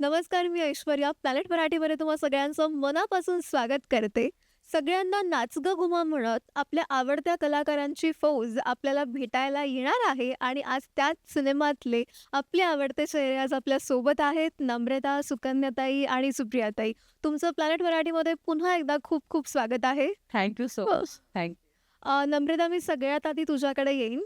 नमस्कार मी ऐश्वर्या. प्लॅनेट मराठीमध्ये तुम्हा सगळ्यांचं मनापासून स्वागत करते. सगळ्यांना नाच ग घुमा म्हणत आपल्या आवडत्या कलाकारांची फौज आपल्याला भेटायला येणार आहे आणि आज त्याच सिनेमातले आपले आवडते चेहरे आज आपल्यासोबत आहेत. नम्रता सुकन्याताई आणि सुप्रियाताई. तुमचं प्लॅनेट मराठीमध्ये पुन्हा एकदा खूप खूप स्वागत आहे. Thank you so much thank uh, Namrata मी सगळ्यात आधी तुझ्याकडे येईन.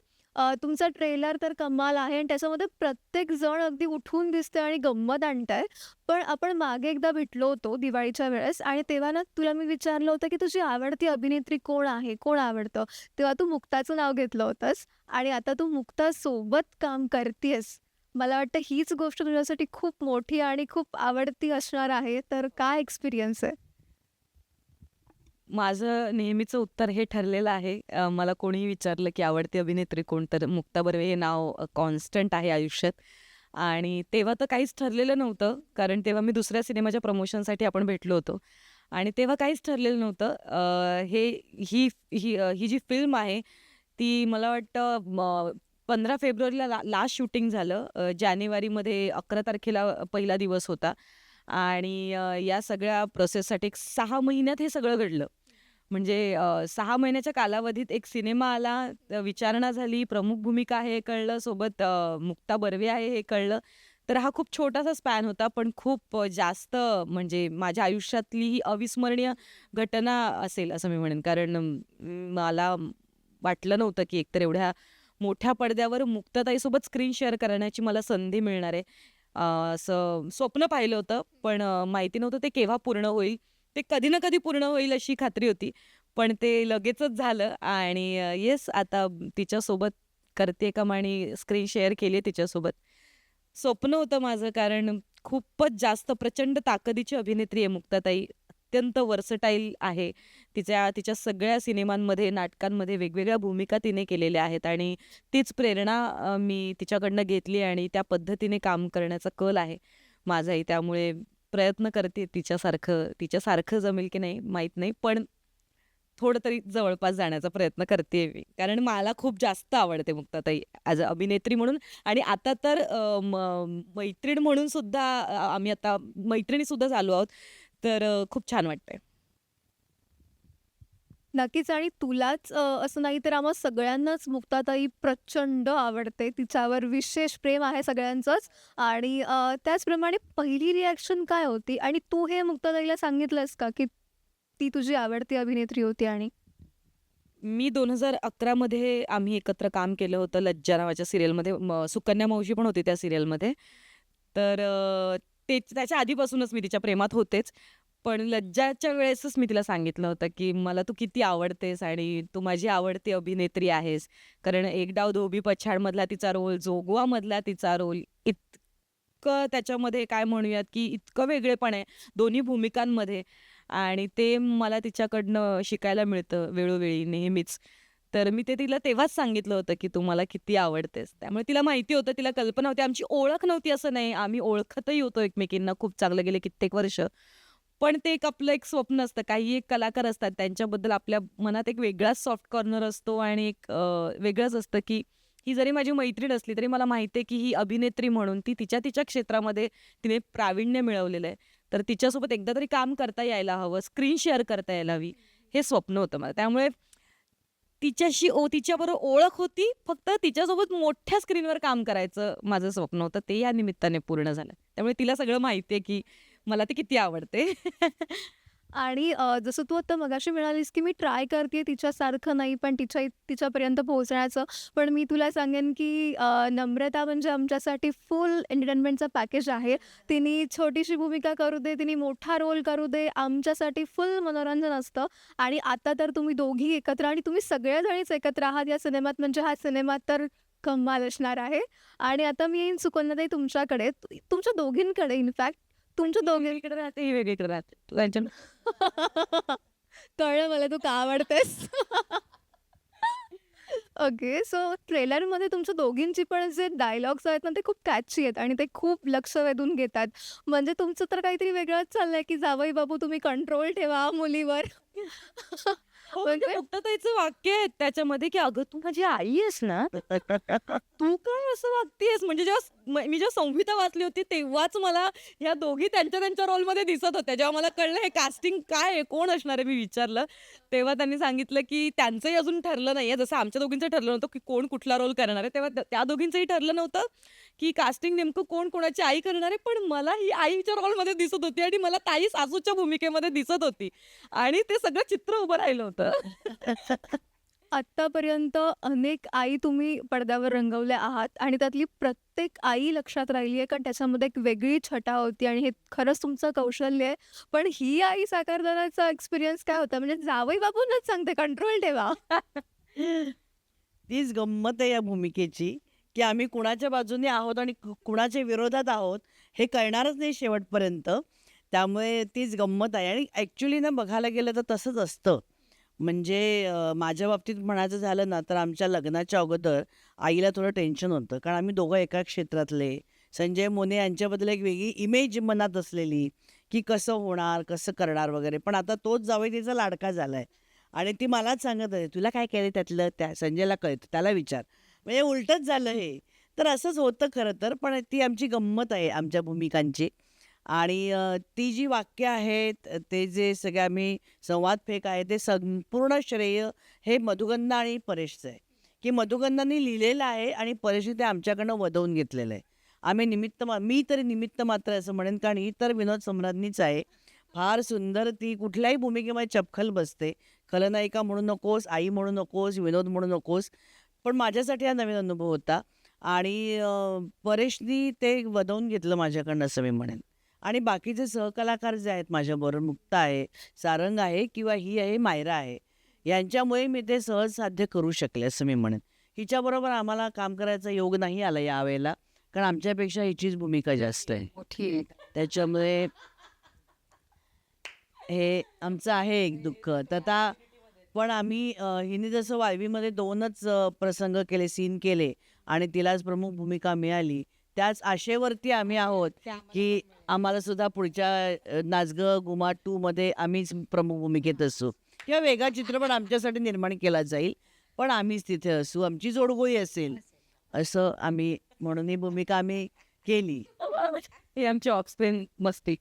तुमचा ट्रेलर तर कमाल आहे आणि त्याच्यामध्ये प्रत्येक जण अगदी उठून दिसते आणि गंमत आणताय पण आपण मागे एकदा भेटलो होतो दिवाळीच्या वेळेस आणि तेव्हा ना तुला मी विचारलं होतं की तुझी आवडती अभिनेत्री कोण आहे? कोण आवडतं? तेव्हा तू मुक्ताचं नाव घेतलं होतंस आणि आता तू मुक्तासोबत काम करतेस मला वाटतं हीच गोष्ट तुझ्यासाठी खूप मोठी आणि खूप आवडती असणार आहे. तर काय एक्सपिरियन्स आहे? माझं नेहमीचं उत्तर हे ठरलेलं आहे. मला कोणीही विचारलं की आवडती अभिनेत्री कोण तर मुक्ता बर्वे हे नाव कॉन्स्टंट आहे आयुष्यात. आणि तेव्हा तर काहीच ठरलेलं नव्हतं. कारण तेव्हा मी दुसऱ्या सिनेमाच्या प्रमोशनसाठी आपण भेटलो होतो. आणि तेव्हा काहीच ठरलेलं नव्हतं. हे ही ही ही जी फिल्म आहे ती मला वाटतं पंधरा फेब्रुवारीला ला लास्ट शूटिंग झालं. जानेवारीमध्ये अकरा तारखेला पहिला दिवस होता. आणि या सगळ्या प्रोसेससाठी एक सहा महिन्यात हे सगळं घडलं. म्हणजे सहा महिन्याच्या कालावधीत एक सिनेमा आला विचारणा झाली प्रमुख भूमिका आहे हे कळलं सोबत मुक्ता बर्वे आहे हे कळलं. तर हा खूप छोटासा स्पॅन होता पण खूप जास्त म्हणजे माझ्या आयुष्यातली ही अविस्मरणीय घटना असेल असं मी म्हणेन. कारण मला वाटलं नव्हतं की एकतर एवढ्या मोठ्या पडद्यावर मुक्तताईसोबत स्क्रीन शेअर करण्याची मला संधी मिळणार आहे. असं स्वप्न पाहिलं होतं पण माहिती नव्हतं ते केव्हा पूर्ण होईल. ते कधी ना कधी पूर्ण होईल अशी खात्री होती. पण ते लगेचच झालं आणि येस आता तिच्यासोबत करते का आणि स्क्रीन शेअर केली आहे तिच्यासोबत. स्वप्न होतं माझं कारण खूपच जास्त प्रचंड ताकदीची अभिनेत्री आहे मुक्ताताई. अत्यंत वर्सटाईल आहे. तिच्या तिच्या सगळ्या सिनेमांमध्ये नाटकांमध्ये वेगवेगळ्या भूमिका तिने केलेल्या आहेत आणि तीच प्रेरणा मी तिच्याकडनं घेतली आणि त्या पद्धतीने काम करण्याचा कल आहे माझाही. त्यामुळे प्रयत्न करते तिच्यासारखं तिच्यासारखं जमेल की नाही माहीत नाही पण थोडं तरी जवळपास जाण्याचा प्रयत्न करते मी. कारण मला खूप जास्त आवडते मुक्ताताई ॲज अ अभिनेत्री म्हणून. आणि आता तर म- मैत्रीण म्हणून सुद्धा आम्ही आता मैत्रिणीसुद्धा चालू झालो आहोत. तर खूप छान वाटतंय. नक्कीच. आणि तुलाच अ, असं नाही तर आम्हा सगळ्यांनाच मुक्ताताई प्रचंड आवडते. तिच्यावर विशेष प्रेम आहे सगळ्यांचंच. आणि अ, त्याचप्रमाणे पहिली रिॲक्शन काय होती? आणि तू हे मुक्ताताईला सांगितलंस का की ती तुझी आवडती अभिनेत्री होती आणि? मी दोन हजार अकरामध्ये आम्ही एकत्र काम केलं होतं लज्जा नावाच्या सिरियलमध्ये. म- सुकन्या मावशी पण होती त्या सिरियलमध्ये. तर अ, ते त्याच्या आधीपासूनच मी तिच्या प्रेमात होतेच. पण लज्जाच्या वेळेसच मी तिला सांगितलं होतं की मला तू किती आवडतेस आणि तू माझी आवडती अभिनेत्री आहेस. कारण एक डाव धोबी पछाडमधला तिचा रोल जोगवामधला तिचा रोल इतकं त्याच्यामध्ये काय म्हणूयात की इतकं वेगळेपण आहे दोन्ही भूमिकांमध्ये. आणि ते मला तिच्याकडनं शिकायला मिळतं वेळोवेळी नेहमीच. तर मी ते तिला तेव्हाच सांगितलं होतं की तू मला किती आवडतेस. त्यामुळे तिला माहिती होतं तिला कल्पना होती. आमची ओळख नव्हती असं नाही आम्ही ओळखतही होतो एकमेकींना खूप चांगलं गेले कित्येक वर्ष. पण ते एक आपलं एक स्वप्न असतं. काही एक कलाकार असतात त्यांच्याबद्दल आपल्या मनात एक वेगळाच सॉफ्ट कॉर्नर असतो आणि एक वेगळंच असतं की ही जरी माझी मैत्रीण असली तरी मला माहिती आहे की ही अभिनेत्री म्हणून ती तिच्या तिच्या क्षेत्रामध्ये तिने प्रावीण्य मिळवलेलं आहे. तर तिच्यासोबत एकदा तरी काम करता यायला हवं स्क्रीन शेअर करता यायला हवी हे स्वप्न होतं मला. त्यामुळे तिच्याशी ओ तिच्याबरोबर ओळख होती फक्त तिच्यासोबत मोठ्या स्क्रीनवर काम करायचं माझं स्वप्न होतं. ते या निमित्ताने पूर्ण झालं. त्यामुळे तिला सगळं माहिती आहे की मला ते किती आवडते. आणि जसं तू आता मगाशी मिळालीस की मी ट्राय करते तिच्यासारखं नाही पण तिच्या तिच्यापर्यंत पोहोचण्याचं. पण मी तुला सांगेन की नम्रता म्हणजे आमच्यासाठी फुल एंटरटेनमेंटचं पॅकेज आहे. तिने छोटीशी भूमिका करू दे तिने मोठा रोल करू दे आमच्यासाठी फुल मनोरंजन असतं. आणि आता तर तुम्ही दोघी एकत्र आणि तुम्ही सगळ्याजणीच एकत्र आहात या सिनेमात म्हणजे हा सिनेमा तर कमाल असणार आहे. आणि आता मी येईन सुकन्याताई तुमच्याकडे. तुमच्या दोघींकडे इनफॅक्ट तुमच्या दोघी वेगळीकडे राहते ही वेगळीकडे राहते. त्यांच्या कळलं मला तू का आवडतेस? ओके सो ट्रेलरमध्ये तुमच्या दोघींची पण जे डायलॉग्स आहेत ना ते खूप कॅची आहेत आणि ते खूप लक्ष वेधून घेतात. म्हणजे तुमचं तर काहीतरी वेगळंच चाललंय की जावई बाबू तुम्ही कंट्रोल ठेवा मुलीवर. हो, म्हणजे काय? मुक्ताताईचं वाक्य आहे त्याच्यामध्ये की अगं तू माझी आई आहेस ना तू काय असं वागतेस? म्हणजे जेव्हा म- मी जेव्हा संहिता वाचली होती तेव्हाच मला ह्या दोघी त्यांच्या त्यांच्या रोलमध्ये दिसत होत्या. जेव्हा मला कळलं हे कास्टिंग काय आहे? कोण असणार आहे? मी विचारलं. तेव्हा त्यांनी सांगितलं की त्यांचंही अजून ठरलं नाहीये. जसं आमच्या दोघींचं ठरलं नव्हतं की कोण कुठला रोल करणार आहे. तेव्हा त्या- त्या दोघींचंही ठरलं नव्हतं. की कास्टिंग नेमकं कोण कोणाची आई करणार आहे पण मला ही आईच्या रोलमध्ये दिसत होती आणि मला ताई सासूच्या भूमिकेमध्ये दिसत होती. आणि ते सगळं चित्र उभं राहिलं होतं. आत्तापर्यंत अनेक आई तुम्ही पडद्यावर रंगवल्या आहात आणि त्यातली प्रत्येक आई लक्षात राहिली आहे कारण त्याच्यामध्ये एक वेगळी छटा होती आणि हे खरंच तुमचं कौशल्य आहे. पण ही आई साकारतानाचा एक्सपिरियन्स काय होता? म्हणजे जावई बापूनच सांगते कंट्रोल ठेवा. तीच गंमत आहे या भूमिकेची. की आम्ही कुणाच्या बाजूने आहोत आणि कुणाच्या विरोधात आहोत हे कळणारच नाही शेवटपर्यंत. त्यामुळे तीच गंमत आहे. आणि ॲक्च्युली ना बघायला गेलं तर तसंच असतं. म्हणजे माझ्या बाबतीत म्हणायचं झालं ना तर आमच्या लग्नाच्या अगोदर आईला थोडं टेन्शन होतं. कारण आम्ही दोघं एका क्षेत्रातले. संजय मोने यांच्याबद्दल एक वेगळी इमेज मनात असलेली की कसं होणार कसं करणार वगैरे. पण आता तोच जावई तिचा लाडका झाला आहे आणि ती मलाच सांगत आहे तुला काय केलं त्यातलं? त्या संजयला कळतं. त्याला विचार. म्हणजे उलटच झालं हे. तर असंच होतं खरं तर पण ती आमची गंमत आहे आमच्या भूमिकांची. आणि ती जी वाक्य आहेत ते जे सगळे आम्ही संवाद फेक आहे ते संपूर्ण श्रेय हे मधुगंधा आणि परेशचं आहे. की मधुगंधाने लिहिलेलं आहे आणि परेशने ते आमच्याकडनं वधवून घेतलेलं आहे. आम्ही निमित्त मा मी तरी निमित्त मात्र असं म्हणेन कारण ही तर विनोद सम्राज्ञीच आहे. फार सुंदर ती कुठल्याही भूमिकेमध्ये चपखल बसते. खलनायिका म्हणू नकोस आई म्हणू नकोस विनोद म्हणू नकोस. पण माझ्यासाठी हा नवीन अनुभव होता. आणि परेशनी ते वधवून घेतलं माझ्याकडनं असं मी म्हणेन. आणि बाकीचे सहकलाकार जे आहेत माझ्याबरोबर मुक्ता आहे सारंग आहे किंवा ही आहे मायरा आहे यांच्यामुळे मी ते सहज साध्य करू शकले असं मी म्हणेन. हिच्याबरोबर आम्हाला काम करायचा योग नाही आला यावेळेला कारण आमच्यापेक्षा हिचीच भूमिका जास्त आहे. त्याच्यामुळे हे आमचं आहे एक दुःख. तर आता पण आम्ही हिने जसं वायवीमध्ये दोनच प्रसंग केले सीन केले आणि तिलाच प्रमुख भूमिका मिळाली त्याच आशेवरती आम्ही आहोत की आम्हाला सुद्धा पुढच्या नाचग गुमा टू मध्ये आम्हीच प्रमुख भूमिकेत असू. किंवा वेगळा चित्रपट आमच्यासाठी निर्माण केला जाईल पण आम्हीच तिथे असू. आमची जोडगोळी असेल असं आम्ही म्हणून ही भूमिका आम्ही केली. ही आमची ऑक्सप्लेन मस्ती.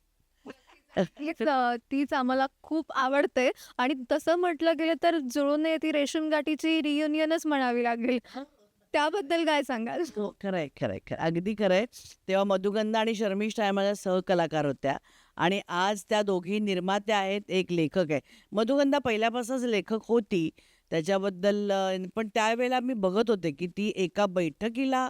तीच आम्हाला खूप आवडते. आणि तसं म्हटलं गेलं तर जुळून ती रेशीम गाठीची रियुनियनच म्हणावी लागेल. त्याबद्दल काय सांगाल? हो खरंय खरंय खरं अगदी खरंय. तेव्हा मधुगंधा आणि शर्मिष्ठा या माझ्या सहकलाकार होत्या. आणि आज त्या दोघी निर्मात्या आहेत एक लेखक आहे. मधुगंधा पहिल्यापासूनच लेखक होती. त्याच्याबद्दल पण त्यावेळेला मी बघत होते की ती एका बैठकीला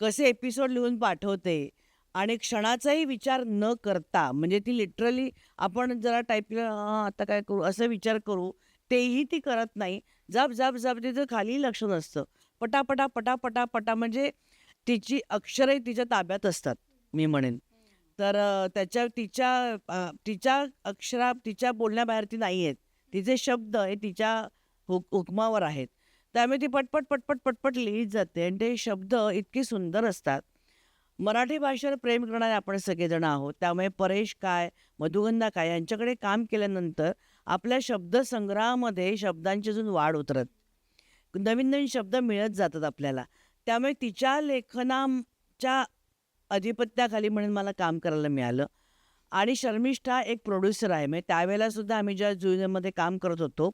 कसे एपिसोड लिहून पाठवते. आणि क्षणाचाही विचार न करता म्हणजे ती लिटरली आपण जरा टाईप केलं आता काय करू? असं विचार करू तेही ती करत नाही. जाप जप जप तिचं खाली लक्ष नसतं. पटापटा पटापटा पटा म्हणजे तिची अक्षरही तिच्या ताब्यात असतात मी म्हणेन. तर त्याच्या तिच्या तिच्या अक्षरा तिच्या बोलण्याबाहेर ती नाही आहेत. तिचे शब्द हे तिच्या हुक हुकमावर आहेत. त्यामुळे ती पटपट पटपट पटपट लिहित जाते आणि ते शब्द इतके सुंदर असतात. मराठी भाषेवर प्रेम करणारे आपण सगळेजण आहोत. त्यामुळे परेश काय मधुगंधा काय यांच्याकडे काम केल्यानंतर आपल्या शब्दसंग्रहामध्ये शब्दांची अजून वाढ उतरत. नवीन नवीन शब्द मिळत जातात आपल्याला. त्यामुळे तिच्या लेखनाच्या अधिपत्याखाली म्हणून मला काम करायला मिळालं. आणि शर्मिष्ठा एक प्रोड्युसर आहे. म्हणजे त्यावेळेलासुद्धा आम्ही ज्या जुनियरमध्ये काम करत होतो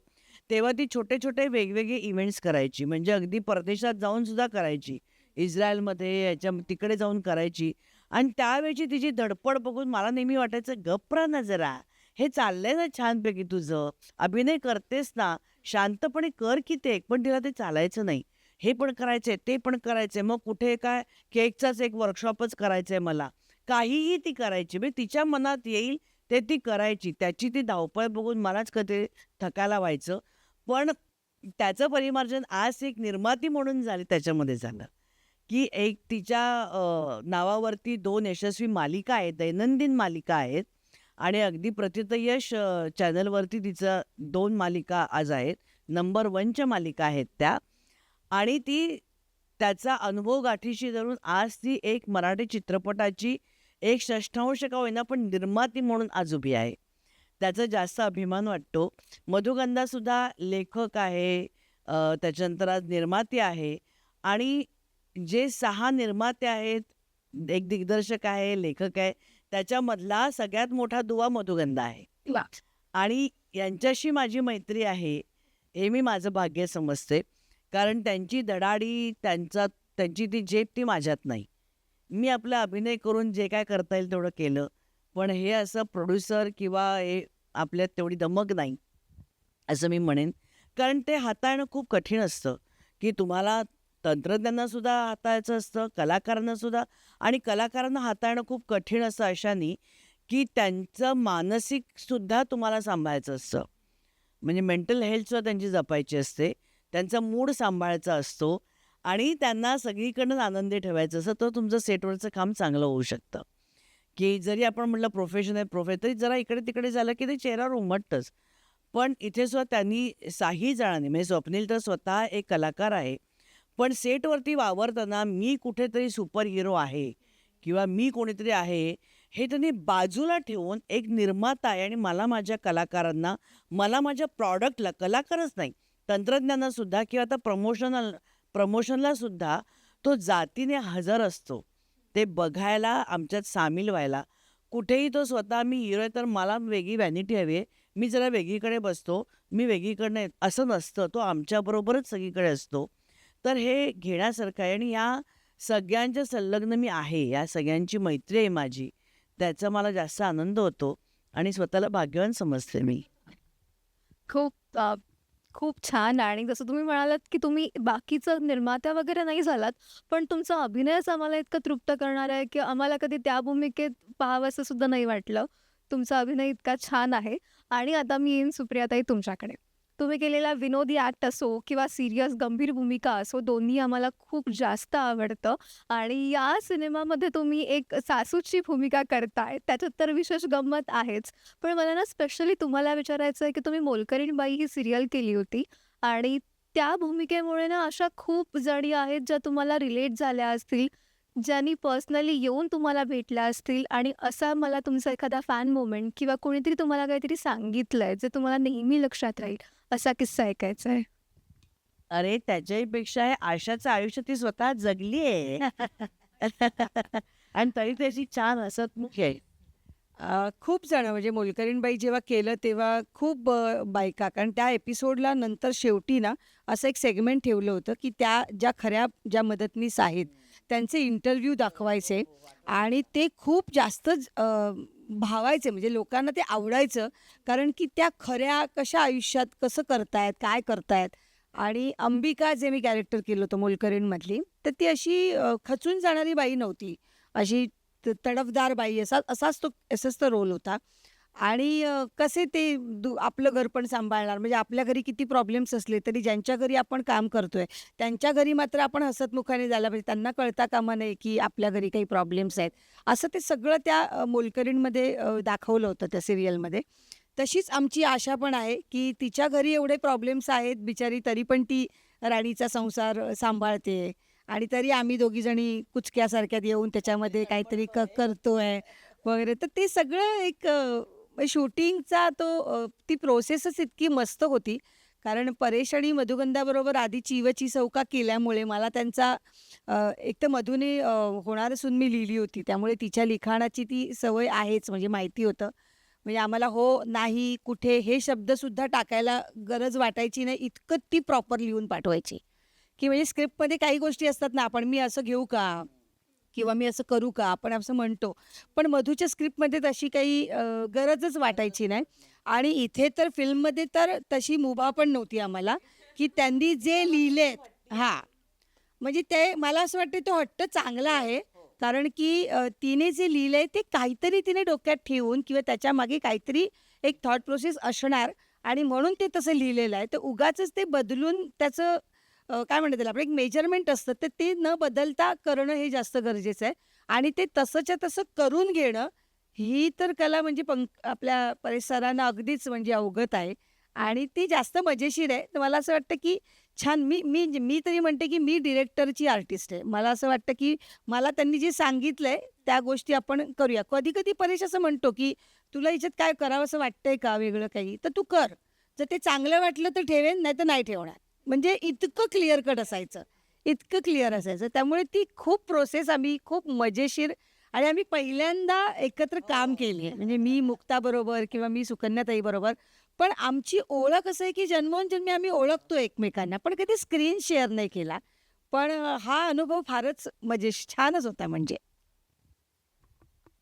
तेव्हा ती छोटे छोटे वेगवेगळे इव्हेंट्स करायची. म्हणजे अगदी परदेशात जाऊन सुद्धा करायची. इस्रायलमध्ये याच्या तिकडे जाऊन करायची. आणि त्यावेळची तिची धडपड बघून मला नेहमी वाटायचं गप्रा ना जरा. हे चाललंय ना छानपैकी तुझं. अभिनय करतेस ना. शांतपणे कर की ते. पण तिला ते चालायचं नाही. हे पण करायचंय ते पण करायचंय. मग कुठे काय? केकचाच एक वर्कशॉपच करायचंय मला. काहीही ती करायची. म्हणजे तिच्या मनात येईल ते ती करायची. त्याची ती धावपळ बघून मलाच कधी थकायला व्हायचं. पण त्याचं परिमार्जन आज एक निर्माती म्हणून झाली त्याच्यामध्ये झालं. की एक तिच्या नावावरती दोन यशस्वी मालिका आहेत दैनंदिन मालिका आहेत आणि अगदी प्रतितयश चॅनलवरती तिचं दोन मालिका आज आहेत. नंबर वनच्या मालिका आहेत त्या आणि ती त्याचा अनुभव गाठीशी धरून आज ती एक मराठी चित्रपटाची एक षष्ठांश का होईना पण निर्माती म्हणून आज उभी आहे. त्याचा जास्त अभिमान वाटतो. मधुगंधासुद्धा लेखक आहे त्याच्यानंतर आज निर्माते आहे आणि जे सहा निर्माते आहेत एक दिग्दर्शक आहे लेखक आहे त्याच्यामधला सगळ्यात मोठा दुवा मधुगंधा आहे. आणि यांच्याशी माझी मैत्री आहे हे मी माझं भाग्य समजते. कारण त्यांची दडाडी त्यांचा त्यांची ती झेप ती माझ्यात नाही. मी आपला अभिनय करून जे काय करता येईल तेवढं केलं. पण हे असं प्रोड्युसर किंवा हे आपल्यात तेवढी दमक नाही असं मी म्हणेन. कारण ते हाताळणं खूप कठीण असतं की तुम्हाला तंत्रज्ञानासुद्धा हाताळायचं असतं कलाकारांनासुद्धा आणि कलाकारांना हाताळणं खूप कठीण असतं अशाने की त्यांचं मानसिकसुद्धा तुम्हाला सांभाळायचं असतं. म्हणजे मेंटल हेल्थसुद्धा त्यांची जपायची असते त्यांचा मूड सांभाळायचा असतो आणि त्यांना सगळीकडनं आनंदी ठेवायचं असं तर तुमचं सेटवरचं काम चांगलं होऊ शकतं. की जरी आपण म्हटलं प्रोफेशन आहे प्रोफे तरी जरा इकडे तिकडे झालं की ते चेहऱ्यावर उमटतंच. पण इथे सुद्धा त्यांनी साही जणांनी म्हणजे स्वप्नील तर स्वतः एक कलाकार आहे. पण सेटवरती वावरताना मी कुठेतरी सुपर हिरो आहे किंवा मी कोणीतरी आहे हे त्यांनी बाजूला ठेवून एक निर्माता आहे आणि मला माझ्या कलाकारांना मला माझ्या प्रॉडक्टला कलाकारच नाही तंत्रज्ञानासुद्धा किंवा आता प्रमोशनल प्रमोशनलासुद्धा तो जातीने हजर असतो. ते बघायला आमच्यात सामील व्हायला. कुठेही तो स्वतः मी हिरो आहे तर मला वेगळी व्हॅनिटी हवी आहे. मी जरा वेगळीकडे बसतो मी वेगळीकडनं असं नसतं. तो आमच्याबरोबरच सगळीकडे असतो. तर हे घेण्यासारखं आहे. आणि या सगळ्यांच्या संलग्न मी आहे. या सगळ्यांची मैत्री आहे माझी. त्याचा मला जास्त आनंद होतो. आणि स्वतःला भाग्यवान समजते मी. खूप खूप छान. आणि जसं तुम्ही म्हणालात की तुम्ही बाकीचं निर्मात्या वगैरे नाही झालात पण तुमचा अभिनयच आम्हाला इतकं तृप्त करणार आहे की आम्हाला कधी त्या भूमिकेत पाहावंसं सुद्धा नाही वाटलं. तुमचा अभिनय इतका छान आहे. आणि आता मी येईन सुप्रियाताई तुमच्याकडे. तुम्ही केलेला विनोदी ॲक्ट असो किंवा सिरियस गंभीर भूमिका असो दोन्ही आम्हाला खूप जास्त आवडतं. आणि या सिनेमामध्ये तुम्ही एक सासूची भूमिका करताय त्याच्यात तर विशेष गंमत आहेच. पण मला ना स्पेशली तुम्हाला विचारायचं आहे की तुम्ही मोलकरीण बाई ही सिरियल केली होती आणि त्या भूमिकेमुळे ना अशा खूप जणी आहेत ज्या तुम्हाला रिलेट झाल्या असतील. ज्यांनी पर्सनली येऊन तुम्हाला भेटल्या असतील आणि असा मला तुमचा एखादा फॅन मोमेंट किंवा कोणीतरी तुम्हाला काहीतरी सांगितलंय जे तुम्हाला नेहमी लक्षात राहील असा किस्सा ऐकायचा आहे. अरे त्याच्याही पेक्षा आशाचं आयुष्य ती स्वतः जगली आहे. आणि तरी त्याची छान हसतमुख आहे. खूप जण म्हणजे मोलकरीणबाई जेव्हा केलं तेव्हा खूप बायका कारण त्या एपिसोडला नंतर शेवटी ना असं एक सेगमेंट ठेवलं होतं की त्या ज्या खऱ्या ज्या मदतनीस आहेत त्यांचे इंटरव्ह्यू दाखवायचे आणि ते खूप जास्तच भावायचे. म्हणजे लोकांना ते आवडायचं. कारण की त्या खऱ्या कशा आयुष्यात कसं करतायत काय करतायत? आणि अंबिका जे मी कॅरेक्टर केलं होतं मोलकरीणमधली तर ती अशी खचून जाणारी बाई नव्हती. अशी त- तडफदार बाई असा असाच तो असाच तो रोल होता. आणि कसे ते दु आपलं घर पण सांभाळणार? म्हणजे आपल्या घरी किती प्रॉब्लेम्स असले तरी ज्यांच्या घरी आपण काम करतोय त्यांच्या घरी मात्र आपण हसतमुखाने जायला पाहिजे. त्यांना कळता कामा नये की आपल्या घरी काही प्रॉब्लेम्स आहेत. असं ते सगळं त्या मोलकरीणमध्ये दाखवलं होतं त्या सिरियलमध्ये. तशीच आमची आशा पण आहे की तिच्या घरी एवढे प्रॉब्लेम्स आहेत बिचारी तरी पण ती राणीचा संसार सांभाळते. आणि तरी आम्ही दोघीजणी कुचक्यासारख्यात येऊन त्याच्यामध्ये काहीतरी क करतोय वगैरे. तर ते सगळं एक शूटिंगचा तो अ, ती प्रोसेसच इतकी मस्त होती. कारण परेश आणि मधुगंधाबरोबर आधी चिवची चौका केल्यामुळे मला त्यांचा अ, एक तर मधुने अ, होणार असून मी लिहिली होती. त्यामुळे तिच्या लिखाणाची ती सवय आहेच म्हणजे माहिती होतं. म्हणजे आम्हाला हो नाही कुठे हे शब्दसुद्धा टाकायला गरज वाटायची नाही. इतकं ती प्रॉपर लिहून पाठवायची. की म्हणजे स्क्रिप्टमध्ये काही गोष्टी असतात ना आपण मी असं घेऊ का? किंवा मी असं करू का? आपण असं म्हणतो. पण मधूच्या स्क्रिप्टमध्ये तशी काही गरजच वाटायची नाही. आणि इथे तर फिल्ममध्ये तर तशी मुभा पण नव्हती आम्हाला की त्यांनी जे लिहिलेत हां. म्हणजे ते मला असं वाटतं तो हट्ट चांगला आहे. कारण की तिने जे लिहिलंय ते काहीतरी तिने डोक्यात ठेवून किंवा त्याच्यामागे काहीतरी एक थॉट प्रोसेस असणार. आणि म्हणून ते तसं लिहिलेलं आहे. तर उगाच ते बदलून त्याचं काय म्हणतात त्याला आपलं एक मेजरमेंट असतं तर ते न बदलता करणं हे जास्त गरजेचं आहे. आणि ते तसंच्या तसं करून घेणं ही तर कला म्हणजे पंक आपल्या परिसरांना अगदीच म्हणजे अवगत आहे. आणि ती जास्त मजेशीर आहे. तर मला असं वाटतं की छान मी मी मी तरी म्हणते की मी डिरेक्टरची आर्टिस्ट आहे. मला असं वाटतं की मला त्यांनी जे सांगितलंय त्या गोष्टी आपण करूया. कधी कधी परेश असं म्हणतो की तुला याच्यात काय करावं असं वाटतंय का वेगळं काही? तर तू कर. जर ते चांगलं वाटलं तर ठेवेन नाही तर नाही ठेवणार. म्हणजे इतकं क्लिअर कट असायचं. इतकं क्लिअर असायचं. त्यामुळे ती खूप प्रोसेस आम्ही खूप मजेशीर आणि आम्ही पहिल्यांदा एकत्र काम केली आहे. म्हणजे मी मुक्ताबरोबर किंवा मी सुकन्याताई बरोबर. पण आमची ओळख असं आहे की जन्मोनजन्मी आम्ही ओळखतो एकमेकांना. पण कधी स्क्रीन शेअर नाही केला. पण हा अनुभव फारच मजे छानच होता म्हणजे.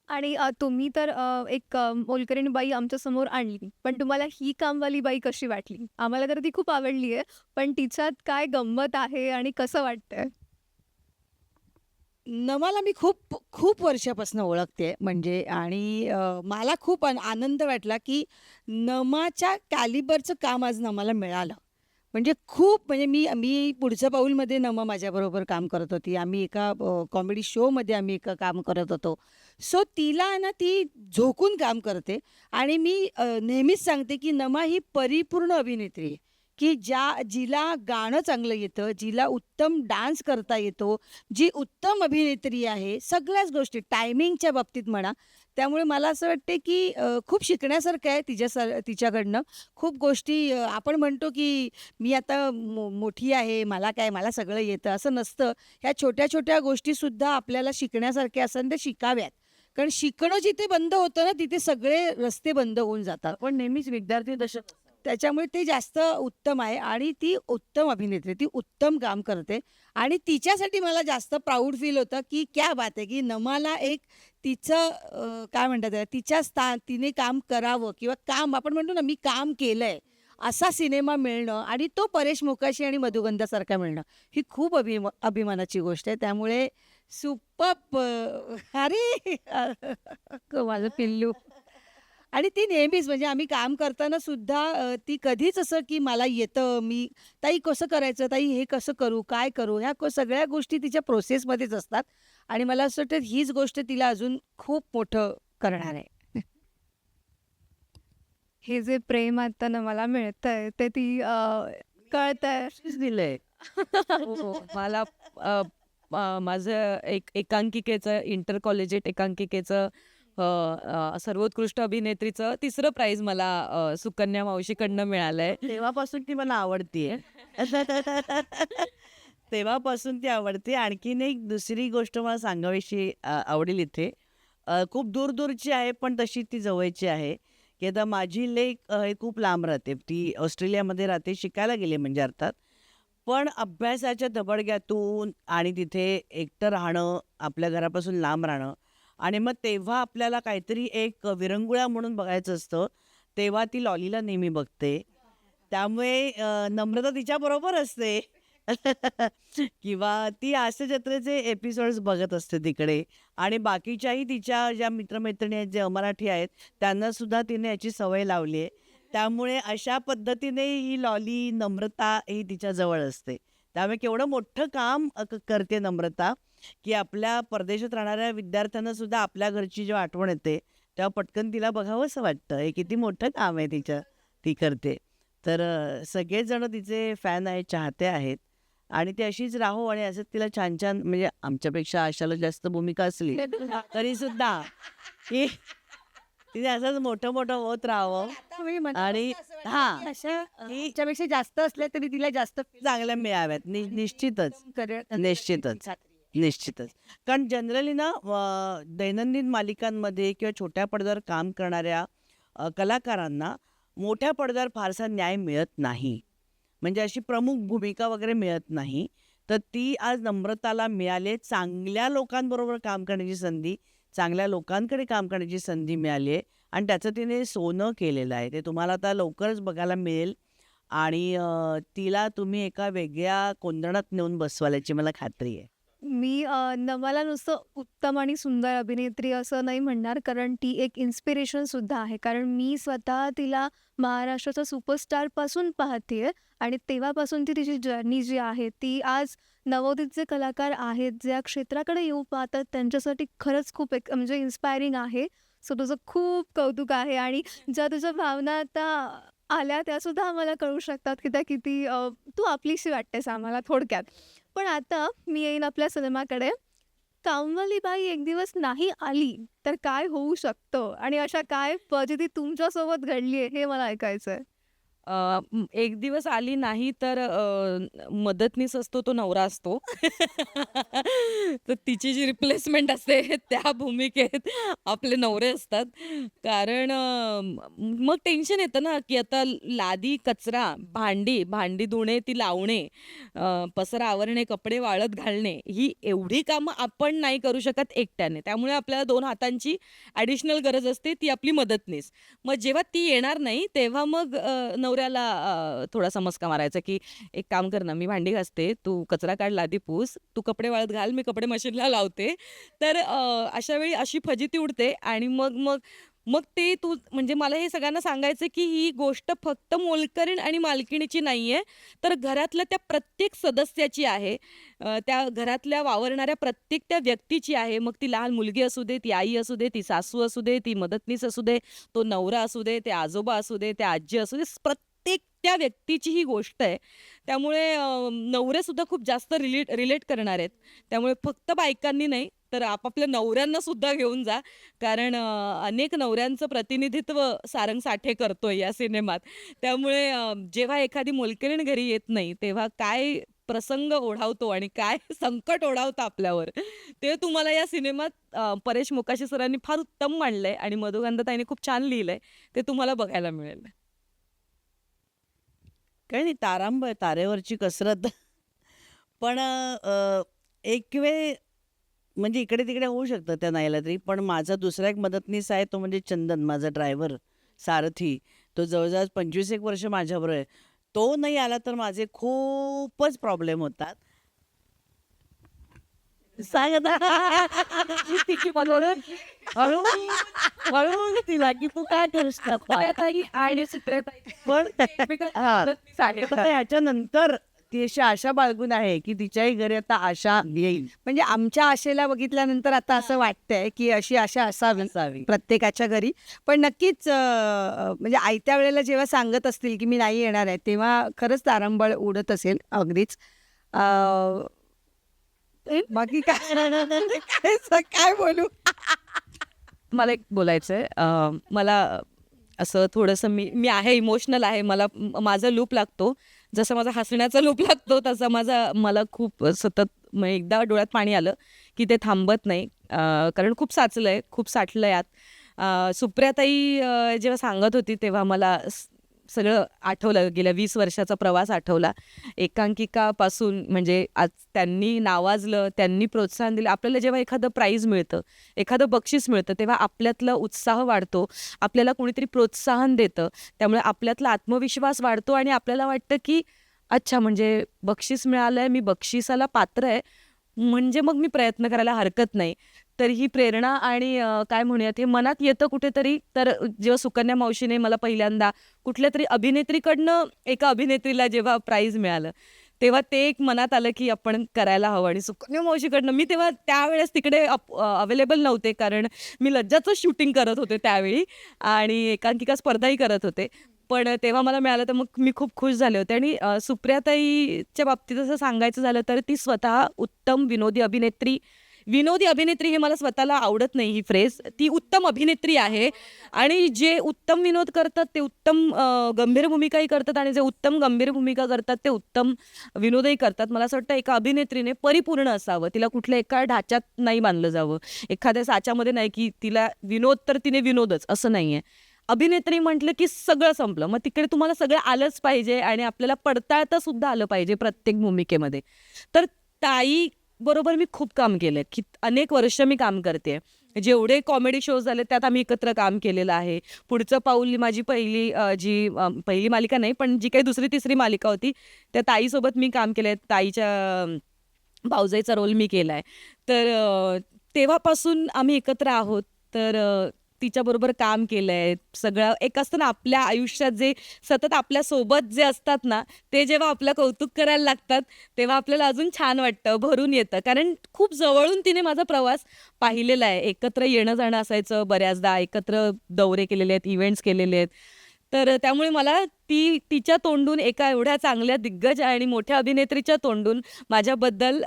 आणि अ, तुम्ही तर अ, एक अ, मोलकरीण बाई आमच्यासमोर आणली पण तुम्हाला ही कामवाली बाई कशी वाटली? आम्हाला तर ती खूप आवडली आहे पण तिच्यात काय गंमत आहे आणि कसं वाटतंय? नमाला मी खूप खूप वर्षापासून ओळखते म्हणजे आणि अ, मला खूप आन- आनंद वाटला की नमाच्या कॅलिबरचं काम आज नमाला मिळालं. म्हणजे खूप म्हणजे मी मी पुढच्या पाऊलमध्ये नमा माझ्याबरोबर काम करत होती. आम्ही एका कॉमेडी शोमध्ये आम्ही एका काम करत होतो. सो तिला ना ती झोकून काम करते आणि मी नेहमीच सांगते की नमा ही परिपूर्ण अभिनेत्री आहे. की ज्या जिला गाणं चांगलं येतं जिला उत्तम डान्स करता येतो जी उत्तम अभिनेत्री आहे सगळ्याच गोष्टी टायमिंगच्या बाबतीत म्हणा. त्यामुळे मला असं वाटते की खूप शिकण्यासारखं आहे तिच्या सर तिच्याकडनं. खूप गोष्टी आपण म्हणतो की मी आता मो मोठी आहे मला काय मला सगळं येतं असं नसतं. ह्या छोट्या छोट्या गोष्टीसुद्धा आपल्याला शिकण्यासारख्या असं ते त्या शिकाव्यात. कारण शिकणं जिथे बंद होतं ना तिथे सगळे रस्ते बंद होऊन जातात. पण नेहमीच विद्यार्थी दशक त्याच्यामुळे ते जास्त उत्तम आहे आणि ती उत्तम अभिनेत्री ती उत्तम काम करते. आणि तिच्यासाठी मला जास्त प्राऊड फील होतं की क्या बात आहे की नमाला एक तिचं काय म्हणतात त्याला, तिच्या स्थान तिने काम करावं किंवा काम आपण म्हणतो ना मी काम केलंय असा सिनेमा मिळणं आणि तो परेश मोकाशी आणि मधुगंधासारखा मिळणं ही खूप अभिम अभिमानाची गोष्ट आहे. त्यामुळे सुपप अरे! माझं पिल्लू. आणि ती नेहमीच म्हणजे आम्ही काम करताना सुद्धा अ, ती कधीच असं की मला येतं मी ताई कसं करायचं? ताई हे कसं करू? काय करू? ह्या को- सगळ्या गोष्टी तिच्या प्रोसेसमध्येच असतात. आणि मला असं वाटतं हीच गोष्ट तिला अजून खूप मोठं करणार आहे. हे जे प्रेम आता ना मला मिळतंय ते ती कळतंय. दिलंय. हो, मला अ, अ, माझं एक एकांकिकेचं इंटर कॉलेजेट एकांकिकेचं सर्वोत्कृष्ट अभिनेत्रीचं तिसरं प्राइज मला सुकन्या मावशीकडनं मिळालंय. तेव्हापासून ती मला आवडतीये. तेव्हापासून ती आवडते. आणखीन एक दुसरी गोष्ट मला सांगावीशी आवडेल इथे. खूप दूर दूरची आहे पण तशी ती जवळची आहे. की आता माझी लेख हे खूप लांब राहते. ती ऑस्ट्रेलियामध्ये राहते शिकायला गेले म्हणजे अर्थात. पण अभ्यासाच्या दबडग्यातून आणि तिथे एकटं राहणं आपल्या घरापासून लांब राहणं आणि मग तेव्हा आपल्याला काहीतरी एक विरंगुळा म्हणून बघायचं असतं तेव्हा ती लॉलीला नेहमी बघते. त्यामुळे नम्रता तिच्याबरोबर असते. किंवा ती हास्यजत्रेचे एपिसोड्स बघत असते तिकडे आणि बाकीच्याही तिच्या ज्या मित्रमैत्रिणी आहेत जे अमराठी आहेत त्यांना सुद्धा तिने याची सवय लावली आहे. त्यामुळे अशा पद्धतीने ही लॉली नम्रता ही तिच्या जवळ असते. त्यामुळे केवढं मोठं काम करते नम्रता की आपल्या परदेशात राहणाऱ्या विद्यार्थ्यांना सुद्धा आपल्या घरची जेव्हा आठवण येते तेव्हा पटकन तिला बघावं असं वाटतं. हे किती मोठं काम आहे तिच्या ती करते. तर सगळेजण जण तिचे फॅन आहेत चाहते आहेत. आणि ती अशीच राहो आणि असंच तिला छान छान म्हणजे आमच्यापेक्षा आशाला जास्त भूमिका असली तरी सुद्धा तिने असंच मोठं मोठं होत राहावं. आणि हा. अशा तिच्यापेक्षा जास्त असल्या तरी तिला जास्त चांगल्या मिळाव्यात. नि निश्चितच. निश्चितच. निश्चितच. कारण जनरली ना अ, दैनंदिन मालिकांमध्ये किंवा छोट्या पडद्यावर काम करणाऱ्या अ, कलाकारांना मोठ्या पडद्यावर फारसा न्याय मिळत नाही. म्हणजे अशी प्रमुख भूमिका वगैरे मिळत नाही. तर ती आज नम्रताला मिळाली चांगल्या लोकांबरोबर काम करण्याची संधी चांगल्या लोकांकडे काम करण्याची संधी मिळाली आहे आणि त्याचं तिने सोनं केलेलं आहे. ते तुम्हाला आता लवकरच बघायला मिळेल. आणि तिला तुम्ही एका वेगळ्या कोंदणात नेऊन बसवाल्याची मला खात्री आहे. मी अ, मला नुसतं उत्तम आणि सुंदर अभिनेत्री असं नाही म्हणणार कारण ती एक इन्स्पिरेशन सुद्धा आहे. कारण मी स्वतः तिला महाराष्ट्राच्या सुपरस्टारपासून पाहते आणि तेव्हापासून ती तिची जर्नी जी आहे ती आज नवोदित जे कलाकार आहेत ज्या क्षेत्राकडे येऊ पाहतात त्यांच्यासाठी खरंच खूप एक म्हणजे इन्स्पायरिंग आहे. सो तुझं खूप कौतुक आहे आणि ज्या तुझ्या भावना आता आल्या त्यासुद्धा आम्हाला कळू शकतात की त्या किती अ, तू आपलीशी वाटतेस आम्हाला थोडक्यात. पण आता मी येईन आपल्या सिनेमाकडे. कामवालीबाई एक दिवस नाही आली तर काय होऊ शकतं? आणि अशा काय फजिती तुमच्यासोबत घडली आहे हे मला ऐकायचं आहे एक दिवस आली नाही तर मदतनीस असतो तो नवरा असतो. तर तिची जी रिप्लेसमेंट असते त्या भूमिकेत आपले नवरे असतात. कारण मग टेन्शन येतं ना की आता लादी कचरा भांडी भांडी धुणे ती लावणे पसरा आवरणे कपडे वाळत घालणे ही एवढी कामं आपण नाही करू शकत एकट्याने. त्यामुळे आपल्याला दोन हातांची ॲडिशनल गरज असते ती आपली मदतनीस. मग जेव्हा ती येणार नाही तेव्हा मग नवरा नवऱ्याला थोडासा मस्का मारायचा की एक काम कर ना मी भांडी घासते तू कचरा काढ लादी पूस तू कपडे वाळत घाल मी कपडे मशीनला लावते. तर अशा वेळी अशी फजिती उडते आणि मग मग मग ते तू म्हणजे मला हे सगळ्यांना सांगायचं की ही गोष्ट फक्त मोलकरीण आणि मालकिणीची नाही आहे तर घरातल्या त्या प्रत्येक सदस्याची आहे. त्या घरातल्या वावरणाऱ्या प्रत्येक त्या व्यक्तीची आहे. मग ती लहान मुलगी असू दे ती आई असू दे ती सासू असू दे ती मदतनीस असू दे तो नवरा असू दे ते आजोबा असू दे ते आजी असू दे प्रत्येक त्या व्यक्तीची ही गोष्ट आहे. त्यामुळे नवरेसुद्धा खूप जास्त रिलेट रिलेट करणार आहेत. त्यामुळे फक्त बायकांनी नाही तर आपापल्या नवऱ्यांना सुद्धा घेऊन जा. कारण अनेक नवऱ्यांचं प्रतिनिधित्व सारंग साठे करतोय या सिनेमात. त्यामुळे जेव्हा एखादी मोलकरीण घरी येत नाही तेव्हा काय प्रसंग ओढावतो आणि काय संकट ओढावतं आपल्यावर ते तुम्हाला या सिनेमात परेश मोकाशी सरांनी फार उत्तम मांडलंय आणि मधुगंधताईने खूप छान लिहिलंय. ते तुम्हाला बघायला मिळेल. काही नाही तारांब तारेवरची कसरत. पण एक वेळ म्हणजे इकडे तिकडे होऊ शकतं त्या नाहीला तरी. पण माझा दुसरा एक मदतनीस आहे तो म्हणजे चंदन माझा ड्रायव्हर सारथी. तो जवळजवळ पंचवीस एक वर्ष माझ्याबरोबर आहे. तो नाही आला तर माझे खूपच प्रॉब्लेम होतात. तिला की तू काय पण हा. ह्याच्यानंतर ती अशी आशा बाळगून आहे की तिच्याही घरी आता आशा येईल. म्हणजे आमच्या आशेला बघितल्यानंतर आता असं वाटतंय की अशी आशा असावी असावी. प्रत्येकाच्या घरी. पण नक्कीच म्हणजे आयत्या वेळेला जेव्हा सांगत असतील की मी नाही येणार आहे तेव्हा खरंच तारंबळ उडत असेल अगदीच. बाकी काय? काय बोलू? मला एक बोलायचं आहे मला असं थोडंसं मी मी आहे इमोशनल आहे मला माझा लूप लागतो. जसं माझा हसण्याचा लूप लागतो तसा माझा मला खूप सतत मग एकदा डोळ्यात पाणी आलं की ते थांबत नाही. कारण खूप साचलं आहे खूप साठलं आहे आत सुप्रियाताई जेव्हा सांगत होती तेव्हा मला सगळं आठवलं गेल्या वीस वर्षाचा प्रवास आठवला. एकांकिकापासून म्हणजे आज त्यांनी नावाजलं त्यांनी प्रोत्साहन दिलं आपल्याला जेव्हा एखादं प्राईज मिळतं एखादं बक्षीस मिळतं तेव्हा आपल्यातला उत्साह वाढतो आपल्याला कोणीतरी प्रोत्साहन देतं त्यामुळे आपल्यातला आत्मविश्वास वाढतो आणि आपल्याला वाटतं की अच्छा म्हणजे बक्षीस मिळालं आहे मी बक्षिसाला पात्र आहे म्हणजे मग मी प्रयत्न करायला हरकत नाही. तर ही प्रेरणा आणि काय म्हणूयात हे मनात येतं कुठेतरी. तर जेव्हा सुकन्या मावशीने मला पहिल्यांदा कुठल्या तरी अभिनेत्रीकडनं एका अभिनेत्रीला जेव्हा प्राईज मिळालं तेव्हा ते एक मनात आलं की आपण करायला हवं आणि सुकन्या मावशीकडनं मी तेव्हा त्यावेळेस तिकडे अवेलेबल नव्हते कारण मी लज्जाचं शूटिंग करत होते त्यावेळी आणि एकांकिका स्पर्धाही करत होते. पण तेव्हा मला मिळालं तर मग मी खूप खुश झाले होते आणि सुप्रियाताईच्या बाबतीत असं सांगायचं झालं तर ती स्वतः उत्तम विनोदी अभिनेत्री विनोदी अभिनेत्री हे मला स्वतःला आवडत नाही ही फ्रेज ती उत्तम अभिनेत्री आहे आणि जे उत्तम विनोद करतात ते उत्तम गंभीर भूमिकाही करतात आणि जे उत्तम गंभीर भूमिका करतात ते उत्तम विनोदही करतात. मला असं वाटतं एका अभिनेत्रीने परिपूर्ण असावं. तिला कुठल्या एका ढाच्यात नाही बांधलं जावं. एखाद्या साच्यामध्ये नाही की तिला विनोद तर तिने विनोदच असं नाही आहे अभिनेत्री म्हटलं की सगळं संपलं. मग तिकडे तुम्हाला सगळं आलंच पाहिजे आणि आपल्याला पडताळता सुद्धा आलं पाहिजे प्रत्येक भूमिकेमध्ये. तर ताई बरोबर मी खूप काम केलं की अनेक वर्ष मी काम करते. जेवढे कॉमेडी शोज झाले त्यात आम्ही एकत्र काम केलेलं आहे. पुढचं पाऊल माझी पहिली जी पहिली मालिका नाही पण जी काही दुसरी तिसरी मालिका होती त्या ताईसोबत मी काम केलं आहे ताईच्या भाऊजाईचा रोल मी केला आहे तर तेव्हापासून आम्ही एकत्र आहोत. तर तिच्याबरोबर काम केलंय. सगळं एक असतं ना आपल्या आयुष्यात जे सतत आपल्यासोबत जे असतात ना ते जेव्हा आपलं कौतुक करायला लागतात तेव्हा आपल्याला अजून छान वाटतं भरून येतं. कारण खूप जवळून तिने माझा प्रवास पाहिलेला आहे. एकत्र येणं जाणं असायचं बऱ्याचदा. एकत्र दौरे केलेले आहेत इव्हेंट्स केलेले आहेत. तर त्यामुळे मला ती तिच्या तोंडून एका एवढ्या चांगल्या दिग्गज आणि मोठ्या अभिनेत्रीच्या तोंडून माझ्याबद्दल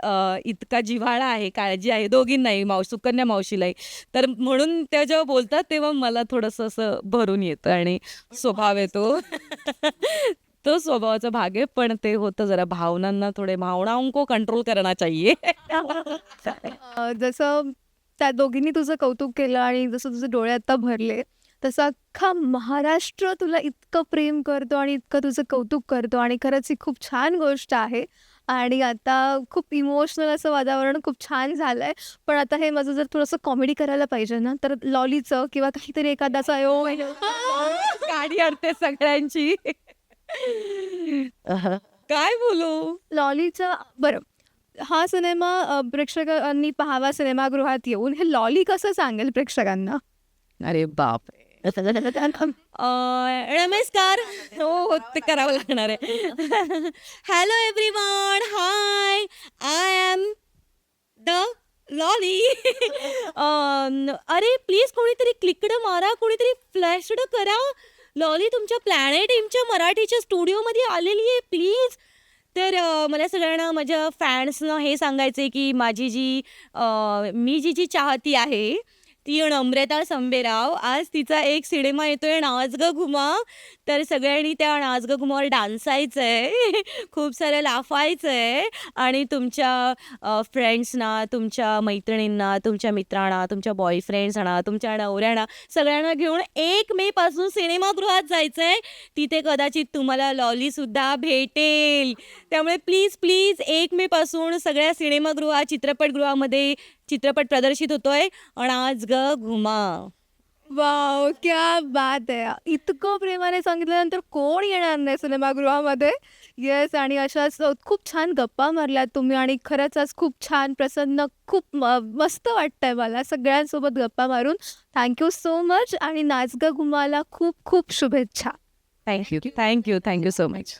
इतका जिव्हाळा आहे काळजी आहे. दोघींनाही माव सुकन्या मावशीलाही. तर म्हणून त्या जेव्हा बोलतात तेव्हा मला थोडंसं असं भरून येतं आणि स्वभाव येतो तो. स्वभावाचा भाग आहे पण ते होतं जरा भावनांना थोडे भावनाओं को कंट्रोल करना चाहिए जसं त्या दोघींनी तुझं कौतुक केलं आणि जसं तुझे डोळे आता भरले तसं अख्खा महाराष्ट्र तुला इतकं प्रेम करतो आणि इतकं तुझं कौतुक करतो आणि खरंच ही खूप छान गोष्ट आहे. आणि आता खूप इमोशनल असं वातावरण खूप छान झालं आहे पण आता हे माझं जर थोडंसं कॉमेडी करायला पाहिजे ना तर लॉलीचं किंवा काहीतरी एखादाचं अयो गाडी आणते सगळ्यांची. काय बोलू? लॉलीचं बरं. हा सिनेमा प्रेक्षकांनी पाहावा सिनेमागृहात येऊन हे लॉली कसं सांगेल प्रेक्षकांना? अरे बाप नमस्कार. हो हो ते करावं लागणार आहे. Hello everyone hi I am the lolly अरे प्लीज कोणीतरी क्लिकडं मारा कोणीतरी फ्लॅशड करा. लॉली तुमच्या प्लॅनेट एमच्या मराठीच्या स्टुडिओमध्ये आलेली आहे प्लीज तर मला सगळ्यांना माझ्या फॅन्सनं हे सांगायचं आहे की माझी जी मी जी जी चाहती आहे ती नम्रता संबेराव. आज तिचा एक सिनेमा येतोय नाच ग घुमा. तर सगळ्यांनी त्या नाच ग घुमावर डान्सायचं आहे खूप सारं लाफायचं आहे आणि तुमच्या फ्रेंड्सना तुमच्या मैत्रिणींना तुमच्या मित्रांना तुमच्या बॉयफ्रेंड्सना तुमच्या नवऱ्यांना सगळ्यांना घेऊन एक मेपासून सिनेमागृहात जायचं आहे तिथे कदाचित तुम्हाला लॉलीसुद्धा भेटेल. त्यामुळे प्लीज प्लीज एक मेपासून सगळ्या सिनेमागृहात चित्रपटगृहामध्ये चित्रपट प्रदर्शित होतोय. आणि आज ग घुमा. वाव क्या बात आहे. इतकं प्रेमाने सांगितल्यानंतर कोण येणार नाही सिनेमागृहामध्ये? येस आणि अशाच खूप छान गप्पा मारल्यात तुम्ही आणि खरंच आज खूप छान प्रसन्न खूप म- मस्त वाटतंय मला सगळ्यांसोबत गप्पा मारून. थँक्यू सो मच आणि नाचगा घुमाला खूप खूप शुभेच्छा. Thank you thank you thank you so much